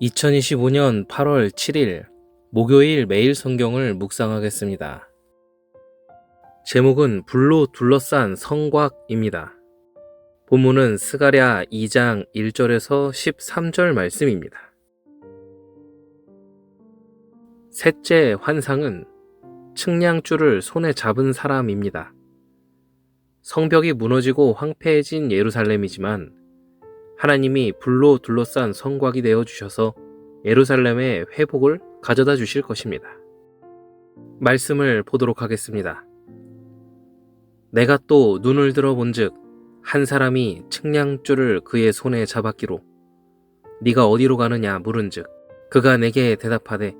2025년 8월 7일 목요일 매일 성경을 묵상하겠습니다. 제목은 불로 둘러싼 성곽입니다. 본문은 스가랴 2장 1절에서 13절 말씀입니다. 셋째 환상은 측량줄을 손에 잡은 사람입니다. 성벽이 무너지고 황폐해진 예루살렘이지만 하나님이 불로 둘러싼 성곽이 되어 주셔서 예루살렘의 회복을 가져다 주실 것입니다. 말씀을 보도록 하겠습니다. 내가 또 눈을 들어 본즉 한 사람이 측량줄을 그의 손에 잡았기로 네가 어디로 가느냐 물은즉 그가 내게 대답하되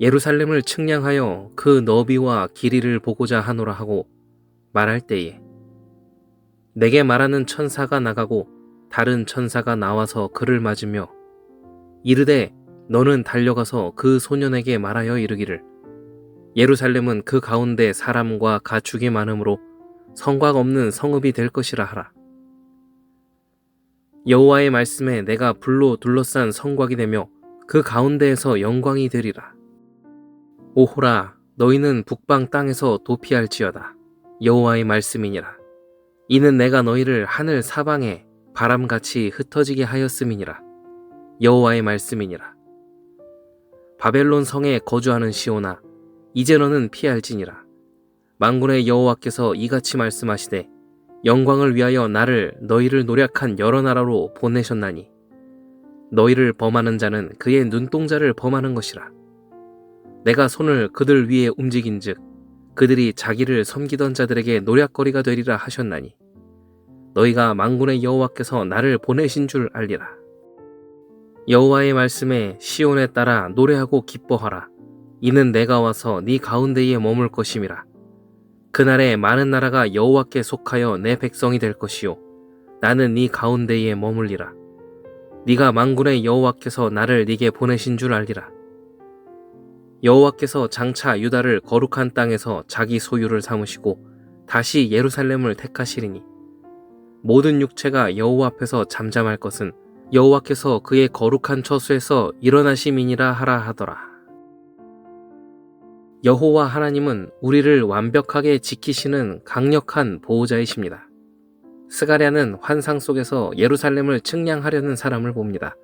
예루살렘을 측량하여 그 너비와 길이를 보고자 하노라 하고 말할 때에 내게 말하는 천사가 나가고 다른 천사가 나와서 그를 맞으며 이르되 너는 달려가서 그 소년에게 말하여 이르기를 예루살렘은 그 가운데 사람과 가축이 많으므로 성곽 없는 성읍이 될 것이라 하라. 여호와의 말씀에 내가 불로 둘러싼 성곽이 되며 그 가운데에서 영광이 되리라. 오호라 너희는 북방 땅에서 도피할지어다. 여호와의 말씀이니라. 이는 내가 너희를 하늘 사방에 바람같이 흩어지게 하였음이니라. 여호와의 말씀이니라. 바벨론 성에 거주하는 시오나 이제 너는 피할지니라. 만군의 여호와께서 이같이 말씀하시되 영광을 위하여 나를 너희를 노력한 여러 나라로 보내셨나니 너희를 범하는 자는 그의 눈동자를 범하는 것이라. 내가 손을 그들 위에 움직인즉 그들이 자기를 섬기던 자들에게 노략거리가 되리라 하셨나니 너희가 망군의 여호와께서 나를 보내신 줄 알리라. 여호와의 말씀에 시온에 따라 노래하고 기뻐하라. 이는 내가 와서 네 가운데에 머물 것임이라. 그날에 많은 나라가 여호와께 속하여 내 백성이 될 것이요 나는 네 가운데에 머물리라. 네가 망군의 여호와께서 나를 네게 보내신 줄 알리라. 여호와께서 장차 유다를 거룩한 땅에서 자기 소유를 삼으시고 다시 예루살렘을 택하시리니 모든 육체가 여호와 앞에서 잠잠할 것은 여호와께서 그의 거룩한 처수에서 일어나심이니라 하라 하더라. 여호와 하나님은 우리를 완벽하게 지키시는 강력한 보호자이십니다. 스가랴는 환상 속에서 예루살렘을 측량하려는 사람을 봅니다.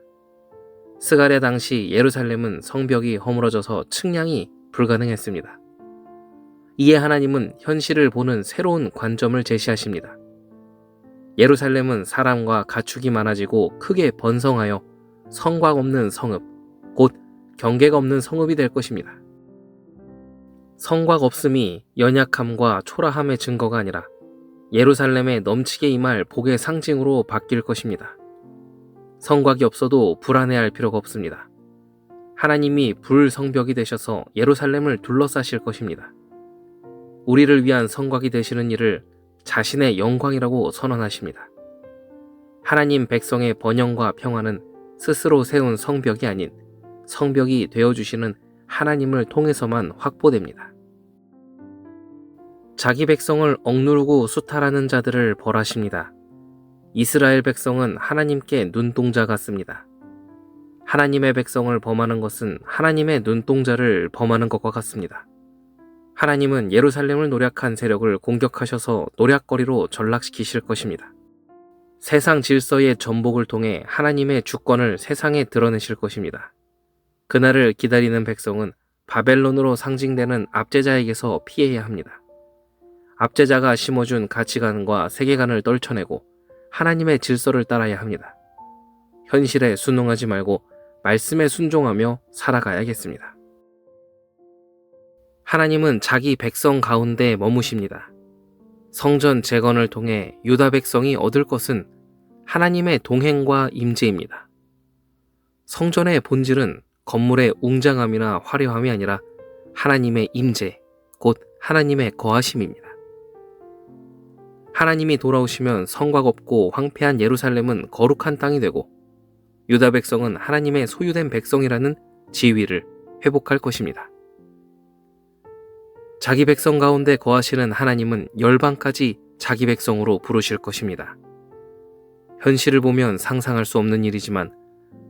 스가랴 당시 예루살렘은 성벽이 허물어져서 측량이 불가능했습니다. 이에 하나님은 현실을 보는 새로운 관점을 제시하십니다. 예루살렘은 사람과 가축이 많아지고 크게 번성하여 성곽 없는 성읍, 곧 경계가 없는 성읍이 될 것입니다. 성곽 없음이 연약함과 초라함의 증거가 아니라 예루살렘에 넘치게 임할 복의 상징으로 바뀔 것입니다. 성곽이 없어도 불안해할 필요가 없습니다. 하나님이 불성벽이 되셔서 예루살렘을 둘러싸실 것입니다. 우리를 위한 성곽이 되시는 일을 자신의 영광이라고 선언하십니다. 하나님 백성의 번영과 평화는 스스로 세운 성벽이 아닌 성벽이 되어주시는 하나님을 통해서만 확보됩니다. 자기 백성을 억누르고 수탈하는 자들을 벌하십니다. 이스라엘 백성은 하나님께 눈동자 같습니다. 하나님의 백성을 범하는 것은 하나님의 눈동자를 범하는 것과 같습니다. 하나님은 예루살렘을 노략한 세력을 공격하셔서 노략거리로 전락시키실 것입니다. 세상 질서의 전복을 통해 하나님의 주권을 세상에 드러내실 것입니다. 그날을 기다리는 백성은 바벨론으로 상징되는 압제자에게서 피해야 합니다. 압제자가 심어준 가치관과 세계관을 떨쳐내고 하나님의 질서를 따라야 합니다. 현실에 순응하지 말고 말씀에 순종하며 살아가야겠습니다. 하나님은 자기 백성 가운데 머무십니다. 성전 재건을 통해 유다 백성이 얻을 것은 하나님의 동행과 임재입니다. 성전의 본질은 건물의 웅장함이나 화려함이 아니라 하나님의 임재, 곧 하나님의 거하심입니다. 하나님이 돌아오시면 성곽 없고 황폐한 예루살렘은 거룩한 땅이 되고 유다 백성은 하나님의 소유된 백성이라는 지위를 회복할 것입니다. 자기 백성 가운데 거하시는 하나님은 열방까지 자기 백성으로 부르실 것입니다. 현실을 보면 상상할 수 없는 일이지만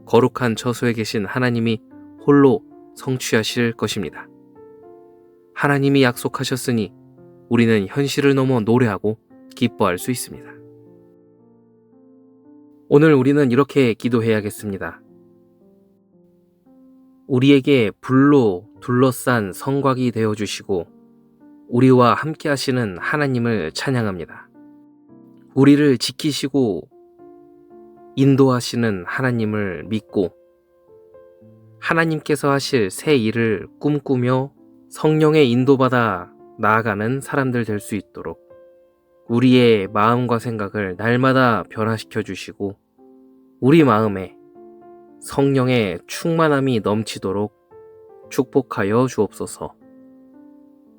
거룩한 처소에 계신 하나님이 홀로 성취하실 것입니다. 하나님이 약속하셨으니 우리는 현실을 넘어 노래하고 기뻐할 수 있습니다. 오늘 우리는 이렇게 기도해야겠습니다. 우리에게 불로 둘러싼 성곽이 되어 주시고 우리와 함께 하시는 하나님을 찬양합니다. 우리를 지키시고 인도하시는 하나님을 믿고 하나님께서 하실 새 일을 꿈꾸며 성령의 인도받아 나아가는 사람들 될 수 있도록 우리의 마음과 생각을 날마다 변화시켜 주시고 우리 마음에 성령의 충만함이 넘치도록 축복하여 주옵소서.